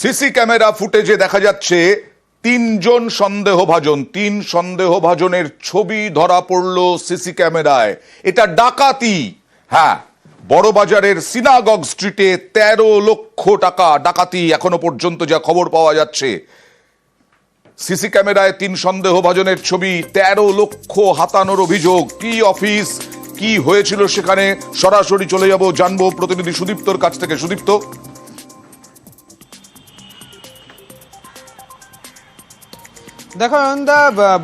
CC camera ফুটেজে দেখা যাচ্ছে তিনজন সন্দেহভাজন, তিন সন্দেহভাজনের ছবি ধরা পড়ল সিসি ক্যামেরায়। এটা ডাকাতি। হ্যাঁ বড়বাজারের সিনাগগ স্ট্রিটে তেরো লক্ষ টাকা ডাকাতি এখনও পর্যন্ত যা খবর পাওয়া যাচ্ছে। সিসি ক্যামেরায় তিন সন্দেহভাজনের ছবি, তেরো লক্ষ হাতানোর অভিযোগ। কি অফিস? কি হয়েছিল সেখানে? সরাসরি চলে যাব, জানব। প্রতিনিধি সুদীপ্তর কাছ থেকে। সুদীপ্ত? দেখো অনন্দা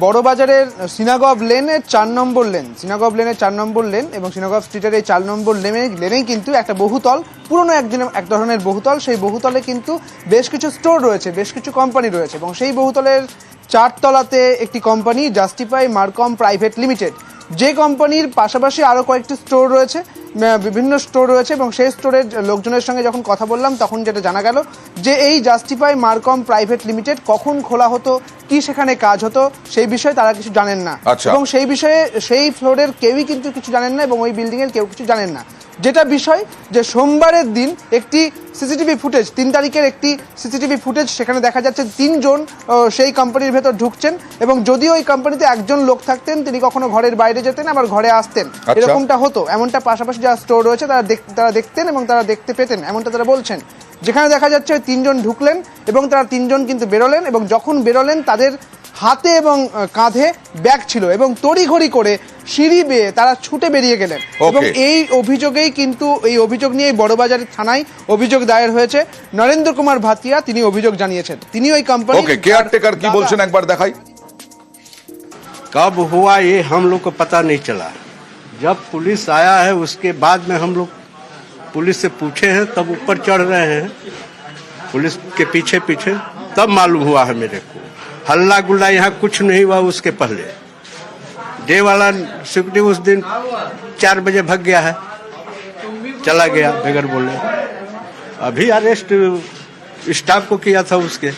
বড়বাজারের সিনাগব লেনের চার নম্বর লেন, সিনাগব লেনের চার নম্বর লেন এবং সিনাগব স্ট্রিটের এই চার নম্বর লেনে, লেনেই কিন্তু একটা বহুতল, পুরনো একদিনের এক ধরনের বহুতল, সেই বহুতলে কিন্তু বেশ কিছু স্টোর রয়েছে, বেশ কিছু কোম্পানি রয়েছে এবং সেই বহুতলের চারতলাতে একটি company Justify Markom private limited যে কোম্পানির পাশাপাশি আরও কয়েকটি স্টোর রয়েছে বিভিন্ন স্টোর রয়েছে এবং সেই স্টোরের লোকজনের সঙ্গে যখন কথা বললাম তখন যেটা জানা গেল যে এই জাস্টিফাই মার্কম প্রাইভেট লিমিটেড কখন খোলা হতো কি সেখানে কাজ হতো সেই বিষয়ে তারা কিছু জানেন না আচ্ছা। এবং সেই বিষয়ে সেই ফ্লোরের কেউই কিন্তু কিছু জানেন না এবং ওই বিল্ডিং এর কেউ কিছু জানেন না যেটা বিষয় যে সোমবারের দিন একটি সিসিটিভি ফুটেজ তিন তারিখের একটি সিসিটিভি ফুটেজ সেখানে দেখা যাচ্ছে তিনজন সেই কোম্পানির ভেতর ঢুকছেন এবং যদিও ওই কোম্পানিতে একজন লোক থাকতেন তিনি কখনো ঘরের বাইরে যেতেন আবার ঘরে আসতেন। আচ্ছা। এরকমটা হতো। এমনটা পাশাপাশি যারা স্টোর রয়েছে তারা দেখ- তারা দেখতেন এবং তারা দেখতে পেতেন এমনটা তারা বলছেন। যেখানে দেখা যাচ্ছে ওই তিনজন ঢুকলেন এবং তারা তিনজন কিন্তু বেরোলেন এবং যখন বেরোলেন তাদের হাতে এবং আহ, কাঁধে ব্যাগ ছিল এবং তড়িঘড়ি করে সিঁড়ি বেয়ে তারা ছুটে বেরিয়ে গেলেন এবং Okay. এই অভিযোগেই কিন্তু এই অভিযোগ নিয়ে বড়বাজার থানায় অভিযোগ দায়ের হয়েছে নরেন্দ্র কুমার ভাতিয়া তিনি অভিযোগ জানিয়েছেন তিনি ওই কোম্পানি ওকে কেয়ারটেকার কি বলছেন একবার দেখাই कब हुआ ये हम लोग को पता नहीं चला जब पुलिस आया है उसके बाद में हम लोग पुलिस से पूछे हैं तब ऊपर चढ़ रहे हैं पुलिस के पीछे पीछे तब मालूम हुआ है मेरे को हल्ला गुल्ला यहाँ कुछ नहीं हुआ उसके पहले। डे वाला सिक्योरिटी उस दिन चार बजे भग गया है। चला गया बगैर बोले अभी अरेस्ट स्टाफ को किया था उसके।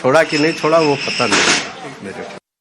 छोड़ा कि नहीं छोड़ा वो पता नहीं। मेरे को।